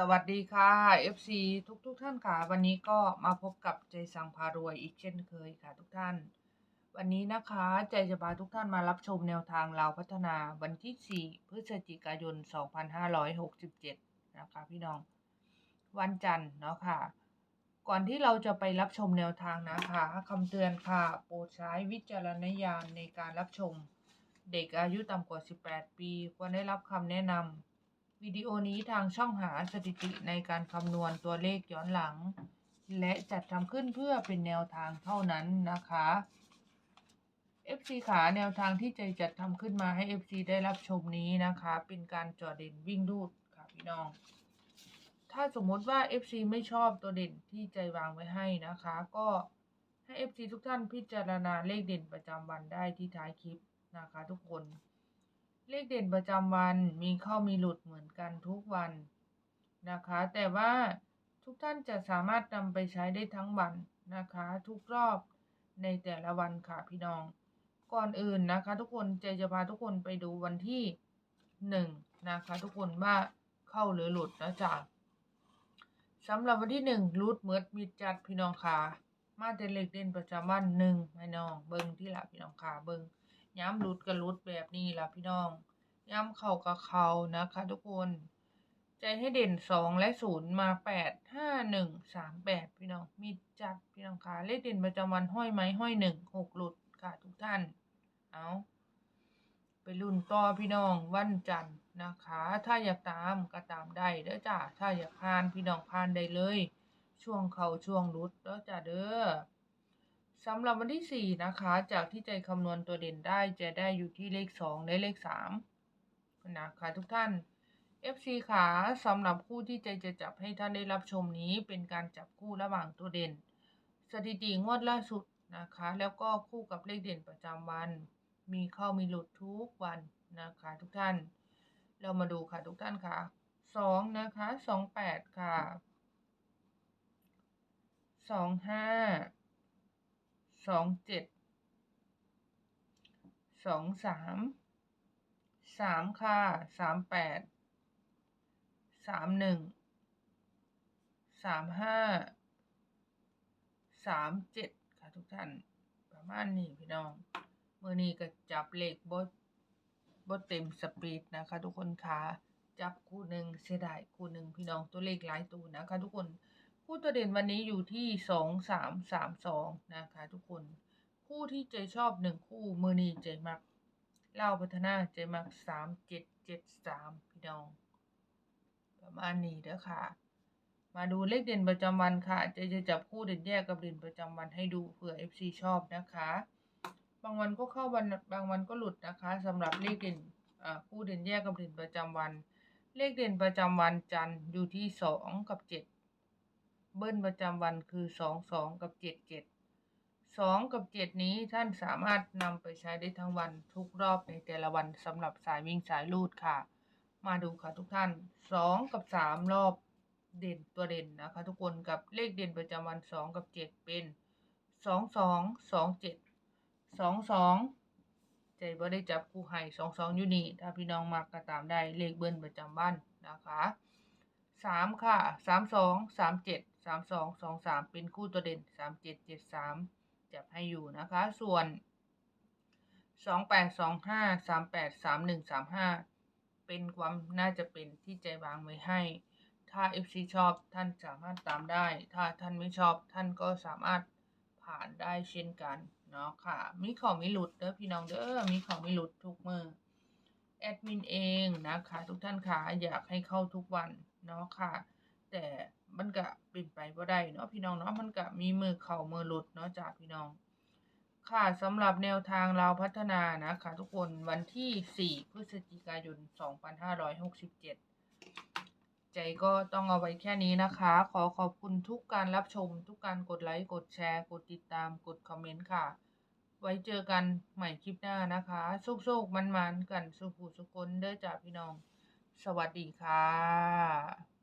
สวัสดีค่ะ FC ทุกทุกท่านค่ะ วันนี้ก็มาพบกับใจสังพารวยอีกเช่นเคยค่ะทุกท่าน วันนี้นะคะใจจะพาทุกท่านมารับชมแนวทางเราพัฒนาวันที่ 4 พฤศจิกายน 2567 นะคะพี่น้อง วันจันทร์เนาะค่ะ ก่อนที่เราจะไปรับชมแนวทางนะคะคำเตือนค่ะ โปรดใช้วิจารณญาณในการรับชม เด็กอายุต่ำกว่า 18 ปีควรได้รับคำแนะนำ วิดีโอนี้ทางช่องหาสถิติในการคำนวณตัวเลขย้อนหลัง และจัดทำขึ้นเพื่อเป็นแนวทางเท่านั้นนะคะ FC ขาแนวทางที่ใจจัดทำขึ้นมาให้ FC ได้รับชมนี้นะคะ เป็นการจอเด่นวิ่งรูดค่ะพี่น้อง ถ้าสมมติว่า FC ไม่ชอบตัวเด่นที่ใจวางไว้ให้นะคะ ก็ให้ FC ทุกท่านพิจารณาเลขเด่นประจำวันได้ที่ท้ายคลิปนะคะทุกคน เลขเด่นประจำวันมีเข้ามีหลุดเหมือนกันทุกวันนะคะ แต่ว่าทุกท่านจะสามารถนำไปใช้ได้ทั้งวันนะคะ ทุกรอบในแต่ละวันค่ะพี่น้อง ก่อนอื่นนะคะ ทุกคนเจจะพาทุกคนไปดูวันที่หนึ่งนะคะ ทุกคนว่าเข้าหรือหลุดนะจ๊ะสำหรับวันที่หนึ่งรุดเมิดมิดจัดพี่น้องค่ะมาแต่เลขเด่นประจำวันหนึ่งพี่น้อง เบิ้งที่ละพี่น้องค่ะเบิ้ง ย้ำรุดกับรุดแบบนี้ล่ะพี่น้อง ย้ำเข่ากับเข่านะคะทุกคน ใจให้เด่นสองและศูนย์มาแปดห้าหนึ่งสามแปดพี่น้อง มีจัดพี่น้องค่ะเลขเด่นประจำวันห้อยไม้ห้อยหนึ่งหกหลุดค่ะทุกท่าน เอาไปรุ่นต่อพี่น้องวันจันทร์นะคะ ถ้าอยากตามก็ตามได้เด้อจ้าถ้าอยากพานพี่น้องพานได้เลย ช่วงเขาช่วงรุดเด้อจ้าเด้อ สำหรับวันที่ 4 นะคะ จากที่ใจคำนวณตัวเด่นได้จะได้อยู่ที่เลข 2 และเลข 3 นะคะทุกท่าน FC ขาสำหรับคู่ที่ใจจะจับให้ท่านได้รับชมนี้เป็นการจับคู่ระหว่างตัวเด่น สถิติงวดล่าสุดนะคะ แล้วก็คู่กับเลขเด่นประจำวัน มีเข้ามีหลุดทุกวันนะคะทุกท่าน เรามาดูค่ะทุกท่านค่ะ2นะคะ28 ค่ะ 25 สองเจ็ดสองสามสามค่ะสามแปดสามหนึ่งสามห้าสามเจ็ดค่ะทุกท่านประมาณนี้พี่น้องเมื่อนี้ก็จับเลขบดบดเต็มสปีดนะคะ ทุกคนค่ะจับคู่หนึ่งเสียดายคู่หนึ่งพี่น้องตัวเลขหลายตัวนะคะ ทุกคน คู่ตัวเด่นวันนี้อยู่ที่สองสามสามสองนะคะทุกคน คู่ที่เจชอบหนึ่งคู่มือนีเจมักเล่าพัฒนาเจมักสามเจ็ดเจ็ดสามพี่น้อง ประมาณนี้เด้อค่ะ มาดูเลขเด่นประจำวันค่ะเจจะจับคู่เด่นแยกกับเด่นประจำวันให้ดูเผื่อ FC ชอบนะคะ บางวันก็เข้าวันบางวันก็หลุดนะคะสำหรับเลขเด่นคู่เด่นแยกกับเด่นประจำวัน เลขเด่นประจำวันจันทร์อยู่ที่สองกับเจ็ด เบิ้ลประจำวันคือสองสองกับเจ็ดเจ็ดสองกับเจ็ดนี้ท่านสามารถนำไปใช้ได้ทั้งวันทุกรอบในแต่ละวันสำหรับสายวิ่งสายลูดค่ะ มาดูค่ะทุกท่านสองกับสามรอบเด่นตัวเด่นนะคะทุกคนกับเลขเด่นประจำวันสองกับเจ็ดเป็นสองสองสองเจ็ดสองสองใจบ่ได้จับคู่ให้สองสองอยู่นี่ถ้าพี่น้องมักก็ตามได้เลขเบิ้ลประจำวันนะคะ สามค่ะสามสองสามเจ็ดสามสองสองสามเป็นคู่ตัวเด่นสามเจ็ดเจ็ดสามจับให้อยู่นะคะ ส่วนสองแปดสองห้าสามแปดสามหนึ่งสามห้าเป็นความน่าจะเป็นที่ใจวางไว้ให้ ถ้า FC ชอบท่านสามารถตามได้ ถ้าท่านไม่ชอบท่านก็สามารถผ่านได้เช่นกันเนาะค่ะ มีของไม่หลุดเด้อพี่น้องเด้อมีของไม่หลุดทุกมือ แอดมินเองนะคะทุกท่านค่ะอยากให้เข้าทุกวันเนาะค่ะ แต่มันก็เป็นไปบ่ได้เนาะพี่น้องเนาะมันก็มีมือเข่ามือหลุดเนาะจากพี่น้อง ค่ะสำหรับแนวทางเราพัฒนานะคะทุกคนวันที่ 4 พฤศจิกายน 2567 ใจก็ต้องเอาไว้แค่นี้นะคะ ขอขอบคุณทุกการรับชม ทุกการกดไลค์ กดแชร์ กดติดตามกดคอมเมนต์ค่ะ ไว้เจอกันใหม่คลิปหน้านะคะโชคๆมันๆกันสุขุสุคนเด้อจ้าพี่น้อง สวัสดีค่ะ